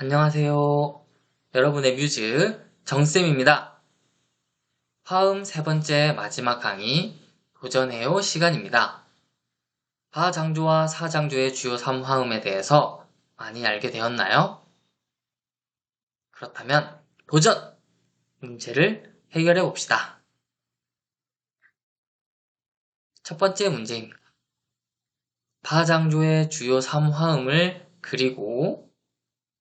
안녕하세요. 여러분의 뮤즈 정쌤입니다. 화음 세 번째 마지막 강의 도전해요 시간입니다. 하장조와 사장조의 주요 3화음에 대해서 많이 알게 되었나요? 그렇다면 도전! 문제를 해결해 봅시다. 첫 번째 문제입니다. 파장조의 주요 3화음을 그리고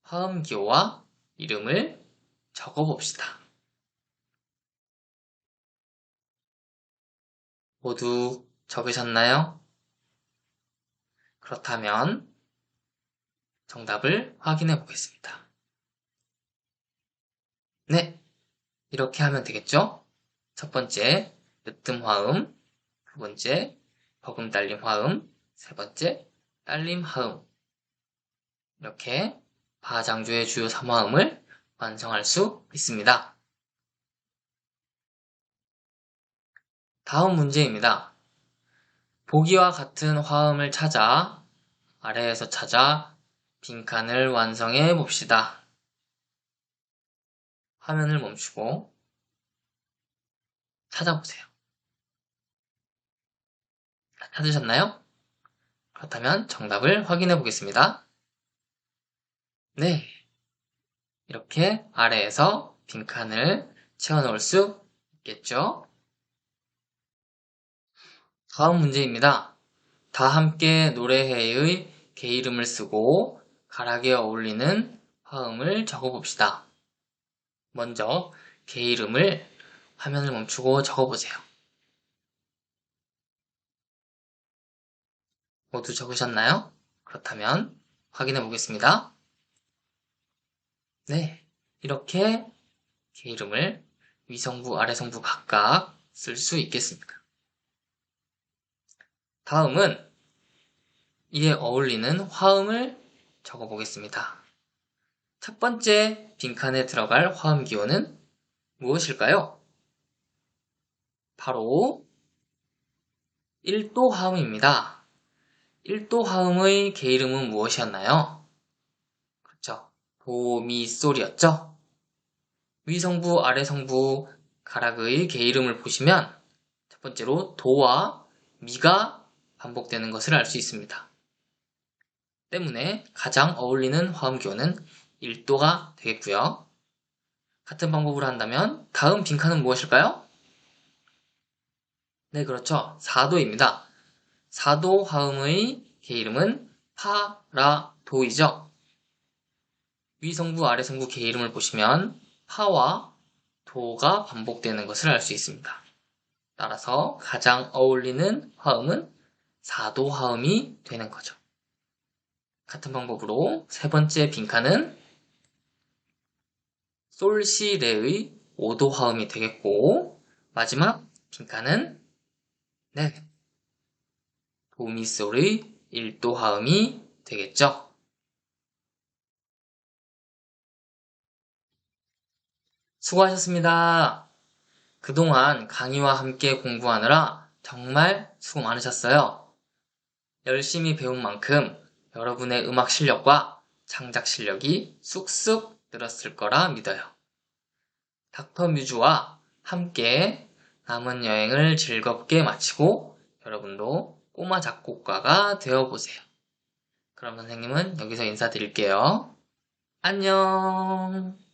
화음기호와 이름을 적어봅시다. 모두 적으셨나요? 그렇다면 정답을 확인해 보겠습니다. 네, 이렇게 하면 되겠죠? 첫 번째, 으뜸 화음, 두 번째, 버금 딸림 화음, 세 번째, 딸림 화음. 이렇게 바장조의 주요 3화음을 완성할 수 있습니다. 다음 문제입니다. 보기와 같은 화음을 찾아 아래에서 찾아 빈칸을 완성해 봅시다. 화면을 멈추고 찾아보세요. 찾으셨나요? 그렇다면 정답을 확인해 보겠습니다. 네. 이렇게 아래에서 빈칸을 채워넣을 수 있겠죠? 다음 문제입니다. 다 함께 노래해의 개 이름을 쓰고 가락에 어울리는 화음을 적어봅시다. 먼저 개 이름을 화면을 멈추고 적어보세요. 모두 적으셨나요? 그렇다면 확인해 보겠습니다. 네, 이렇게 개 이름을 위성부, 아래성부 각각 쓸 수 있겠습니다. 다음은 이에 어울리는 화음을 적어 보겠습니다. 첫 번째 빈칸에 들어갈 화음 기호는 무엇일까요? 바로 1도 화음입니다. 1도 화음의 개 이름은 무엇이었나요? 도, 미, 솔이었죠? 위성부, 아래성부 가락의 개 이름을 보시면 첫 번째로 도와 미가 반복되는 것을 알 수 있습니다. 때문에 가장 어울리는 화음기호는 1도가 되겠고요. 같은 방법으로 한다면 다음 빈칸은 무엇일까요? 네, 그렇죠. 4도입니다. 4도 화음의 개 이름은 파, 라, 도이죠. 위성부, 아래성부 개 이름을 보시면 파와 도가 반복되는 것을 알 수 있습니다. 따라서 가장 어울리는 화음은 4도 화음이 되는 거죠. 같은 방법으로 세 번째 빈칸은 솔시레의 5도 화음이 되겠고 마지막 빈칸은 네 도미솔의 1도 화음이 되겠죠. 수고하셨습니다. 그동안 강의와 함께 공부하느라 정말 수고 많으셨어요. 열심히 배운 만큼 여러분의 음악 실력과 창작 실력이 쑥쑥 늘었을 거라 믿어요. 닥터 뮤즈와 함께 남은 여행을 즐겁게 마치고 여러분도 꼬마 작곡가가 되어보세요. 그럼 선생님은 여기서 인사드릴게요. 안녕!